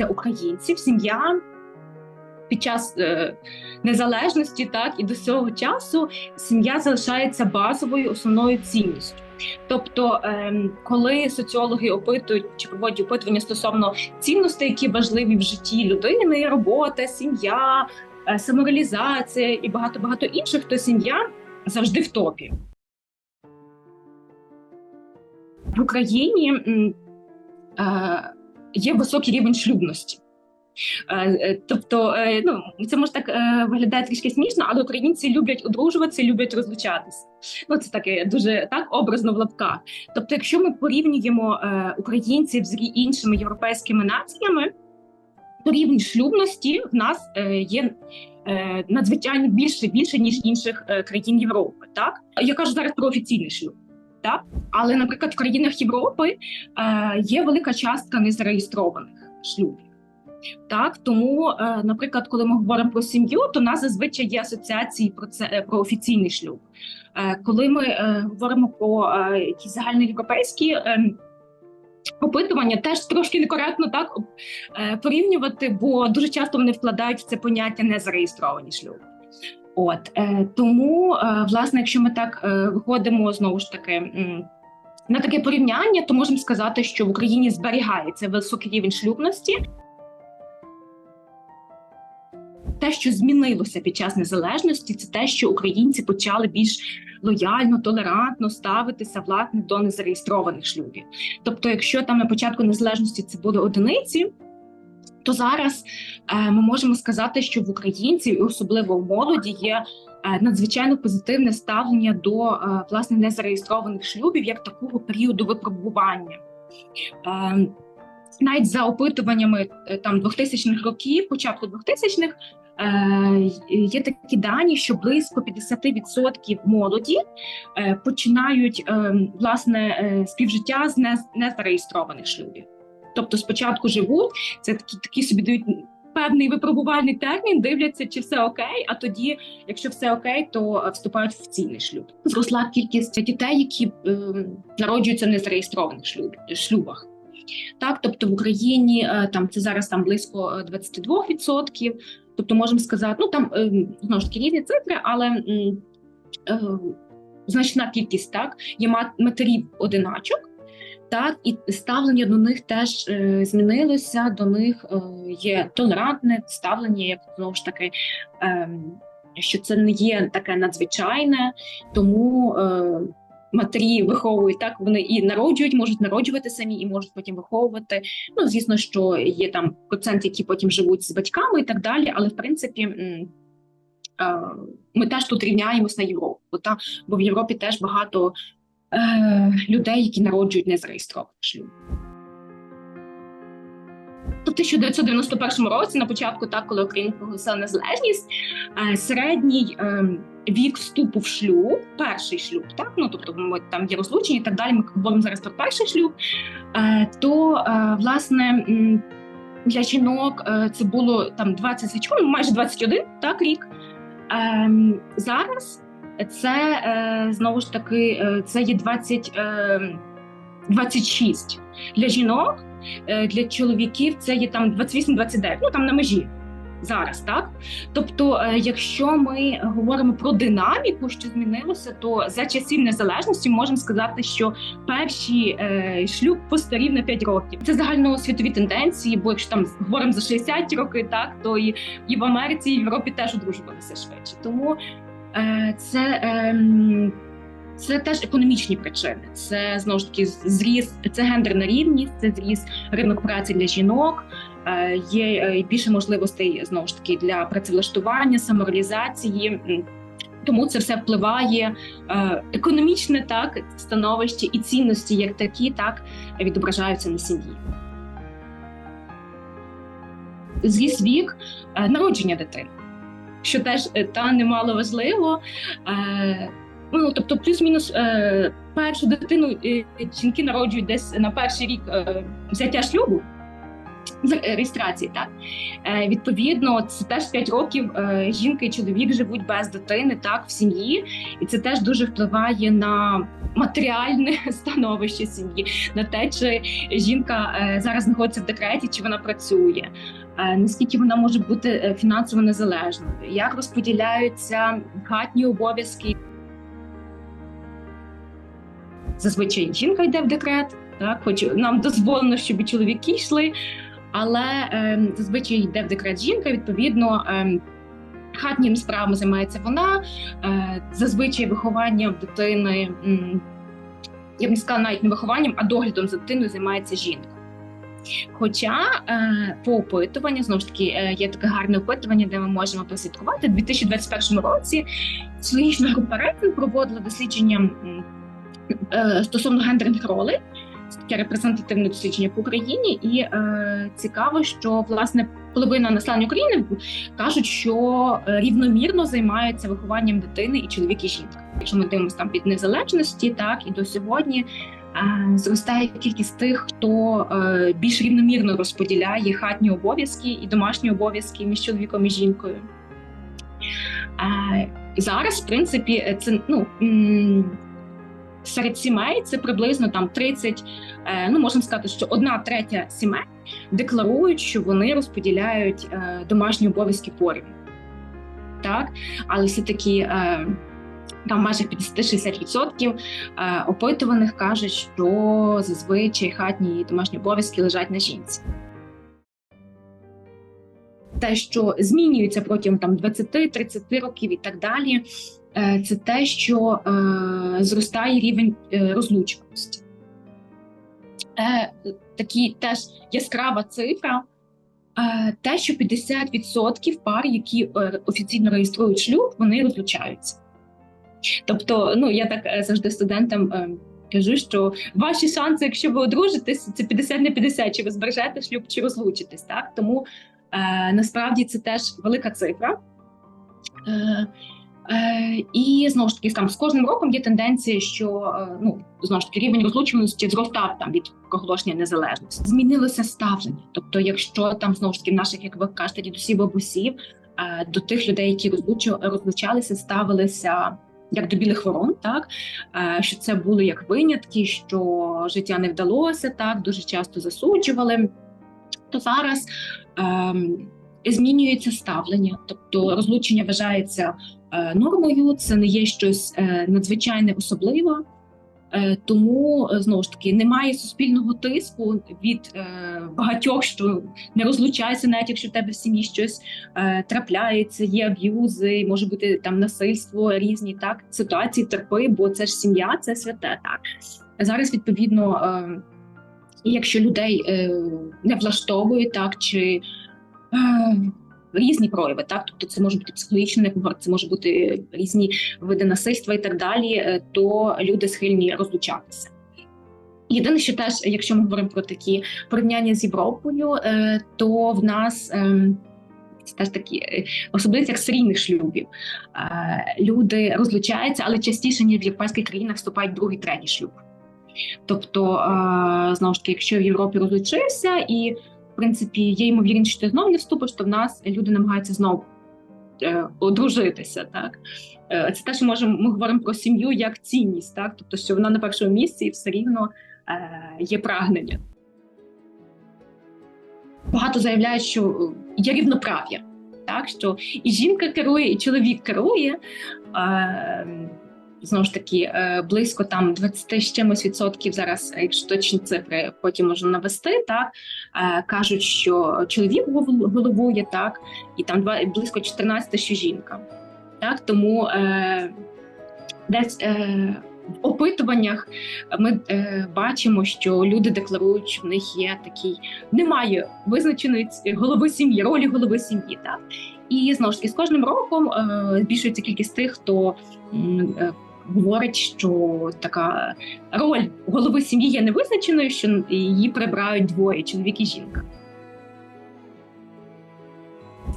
для українців сім'я під час е, незалежності, так і до цього часу сім'я залишається базовою основною цінністю. Тобто, ем, коли соціологи опитують чи проводять опитування стосовно цінностей, які важливі в житті людини, робота, сім'я, е, самореалізація і багато багато інших, то сім'я завжди в топі. В Україні е, є високий рівень шлюбності. Е, е, Тобто, е, ну це може так виглядає трішки смішно, але українці люблять одружуватися, люблять розлучатися. Ну це таке дуже так образно в лапках. Тобто, якщо ми порівнюємо українців з іншими європейськими націями, то рівень шлюбності в нас є надзвичайно більше більше ніж інших країн Європи. Так я кажу зараз про офіційний шлюб. Так, але, наприклад, в країнах Європи е, є велика частка незареєстрованих шлюбів. Так, тому, е, наприклад, коли ми говоримо про сім'ю, то у нас зазвичай є асоціації про це е, про офіційний шлюб. Е, коли ми е, говоримо про е, якісь загальноєвропейські е, опитування, теж трошки некоректно так е, порівнювати, бо дуже часто вони вкладають в це поняття незареєстровані шлюби. От е, тому, е, власне, якщо ми так е, виходимо знову ж таки. На таке порівняння, то можемо сказати, що в Україні зберігається високий рівень шлюбності, те, що змінилося під час незалежності, це те, що українці почали більш лояльно, толерантно ставитися власне до незареєстрованих шлюбів. Тобто, якщо там на початку незалежності це були одиниці, то зараз е, ми можемо сказати, що в українців, і особливо в молоді, є е, надзвичайно позитивне ставлення до е, власне незареєстрованих шлюбів як такого періоду випробування. Навіть за опитуваннями там 2000-х років, початку 2000-х, е, є такі дані, що близько 50% молоді починають е, власне співжиття з не- незареєстрованих шлюбів. Тобто спочатку живуть, це такі, такі собі дають певний випробувальний термін, дивляться, чи все окей. А тоді, якщо все окей, то е, вступають в цільний шлюб. Зросла кількість дітей, які е, народжуються в незареєстрованих шлюб, шлюбах. Так, тобто в Україні е, там це зараз там близько е, 22%. Тобто, можемо сказати, ну там е, знову ж таки різні цифри, але е, значна кількість так є мат- матерів одиначок. Так, і ставлення до них теж е, змінилося. До них е, є толерантне ставлення, як знову ж таки, е, що це не є таке надзвичайне, тому е, матері виховують так. Вони і народжують, можуть народжувати самі, і можуть потім виховувати. Ну звісно, що є там процент, які потім живуть з батьками і так далі. Але в принципі. Ми теж тут рівняємось на Європу, та бо в Європі теж багато е, людей, які народжують незареєстрованих шлюб. У 1991 році, на початку, так коли Україна проголосила незалежність, е, середній е, вік вступу в шлюб, перший шлюб, так ну тобто ми там є розлучені і так далі. Ми говоримо зараз про перший шлюб. Е, то власне для жінок це було там 20, ну, майже 21 так рік. Ем, зараз це е, знову ж таки е, це є 20, е, 26 для жінок. е, Для чоловіків це є там 28-29, ну там на межі зараз, так? Тобто, е, якщо ми говоримо про динаміку, що змінилося, то за часів незалежності можемо сказати, що перший е, шлюб постарів на 5 років. Це загальноосвітові тенденції, бо якщо там говоримо за 60 роки, так то і, і в Америці, і в Європі теж одружувалися швидше. Тому е, це. ем, це теж економічні причини. Це знову ж таки зріс, це гендерна рівність, це зріс ринок праці для жінок. е, Є е, більше можливостей знову ж таки для працевлаштування, самореалізації. Тому це все впливає е, економічне так становище і цінності, як такі, так відображаються на сім'ї. Зріс вік е, народження дитини, що теж е, та немало важливо. Е, Ну, тобто, плюс-мінус е, першу дитину е, жінки народжують десь на перший рік е, взяття шлюбу. з реєстрації. Так е, відповідно, це теж 5 років е, жінка і чоловік живуть без дитини, так в сім'ї, і це теж дуже впливає на матеріальне становище сім'ї, на те, чи жінка е, зараз знаходиться в декреті, чи вона працює. Е, Наскільки вона може бути е, фінансово незалежною, як розподіляються хатні обов'язки? Зазвичай жінка йде в декрет, так хоч нам дозволено, щоб чоловіки йшли, але е, зазвичай йде в декрет жінка. Відповідно, е, хатніми справами займається вона. Е, зазвичай вихованням дитини, я б не сказала навіть не вихованням, а доглядом за дитиною займається жінка. Хоча е, по опитуванню, знову ж таки, е, є таке гарне опитування, де ми можемо прослідкувати. У 2021 році соціологічна група Рейтинг проводила дослідження е, стосовно гендерних ролей. Таке репрезентативне дослідження по Україні, і е, цікаво, що власне половина населення України кажуть, що рівномірно займаються вихованням дитини і чоловік і жінка. Якщо ми дивимося там під незалежності, так і до сьогодні зростає кількість тих, хто е, більш рівномірно розподіляє хатні обов'язки і домашні обов'язки між чоловіком і жінкою. Е, зараз, в принципі, це ну. Серед сімей це приблизно там 30, е, ну можна сказати, що одна третя сімей декларують, що вони розподіляють е, домашні обов'язки порівну. Так, але все-таки е, там майже 50-60% е, опитуваних кажуть, що зазвичай хатні і домашні обов'язки лежать на жінці. Те, що змінюється протягом там 20-30 років і так далі, е, це те, що е, зростає рівень розлучуваності. Е, такі теж яскрава цифра. Те, що 50% пар, які офіційно реєструють шлюб, вони розлучаються. Тобто, ну я так е, завжди студентам е, кажу, що ваші шанси, якщо ви одружитесь, це 50 на 50, чи ви збережете шлюб, чи розлучитесь. Так? Тому е, насправді це теж велика цифра. Е, Е, і знову ж таки там з кожним роком є тенденція, що е, ну знову ж таки рівень розлученості зростав там від проголошення незалежності. Змінилося ставлення. Тобто, якщо там знову ж таки наших, як ви кажете, дідусів бабусів е, до тих людей, які розлучалися, ставилися. Як до білих ворон, так е, що це були як винятки, що життя не вдалося, так дуже часто засуджували. То зараз е, змінюється ставлення, тобто розлучення вважається е, нормою, це не є щось е, надзвичайне особливе. Е, Тому е, знову ж таки немає суспільного тиску від е, багатьох, що не розлучайся, навіть якщо в тебе в сім'ї щось трапляється, є аб'юзи, може бути там насильство, різні так ситуації терпи, бо це ж сім'я, це святе. Так зараз відповідно, якщо людей не влаштовує так чи різні прояви, так тобто це може бути психологічний некомфорт, це може бути різні види насильства і так далі, е, то люди схильні розлучатися. Єдине, що теж, якщо ми говоримо про такі порівняння з Європою, е, то в нас ем, теж такі е, особливість як серійних шлюбів. Люди розлучаються, але частіше ніж в європейських країнах вступають другий, третій шлюб. Тобто, знову ж таки, якщо в Європі розлучився і принципі, є ймовірність, що ти знову не вступиш, то в нас люди намагаються знову е, одружитися. Так е, це теж можемо. Ми говоримо про сім'ю як цінність, так тобто, що вона на першому місці і все рівно е, є прагнення. Багато заявляють, що є рівноправ'я, так що і жінка керує, і чоловік керує. Е, Знову ж таки, е, близько там 20 з чимось відсотків зараз, якщо точні цифри потім можна навести, так е, кажуть, що чоловік головує, так, і там два близько 14, що жінка. Так, тому е, десь е, в опитуваннях ми е, бачимо, що люди декларують, що в них є такий, немає визначеної голови сім'ї, ролі голови сім'ї. Так і знову ж таки з кожним роком е, збільшується кількість тих, хто е, говорить, що така роль голови сім'ї є невизначеною, що її прибирають двоє чоловік і жінка.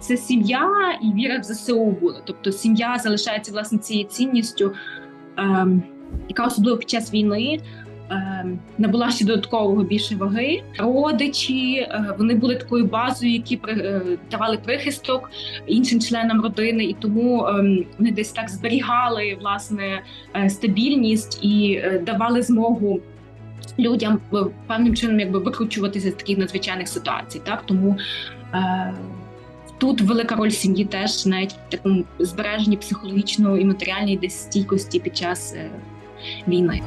Це сім'я і віра в ЗСУ була. Тобто сім'я залишається власне цією цінністю, ем, яка особливо під час війни набула ще додаткового більше ваги. Родичі е, вони були такою базою, які е, давали прихисток іншим членам родини, і тому е, вони десь так зберігали власне е, стабільність і давали змогу. Людям певним чином якби викручуватися з таких надзвичайних ситуацій, так тому е, тут велика роль сім'ї теж навіть в такому збереженні психологічної і матеріальної десь стійкості під час е, війни.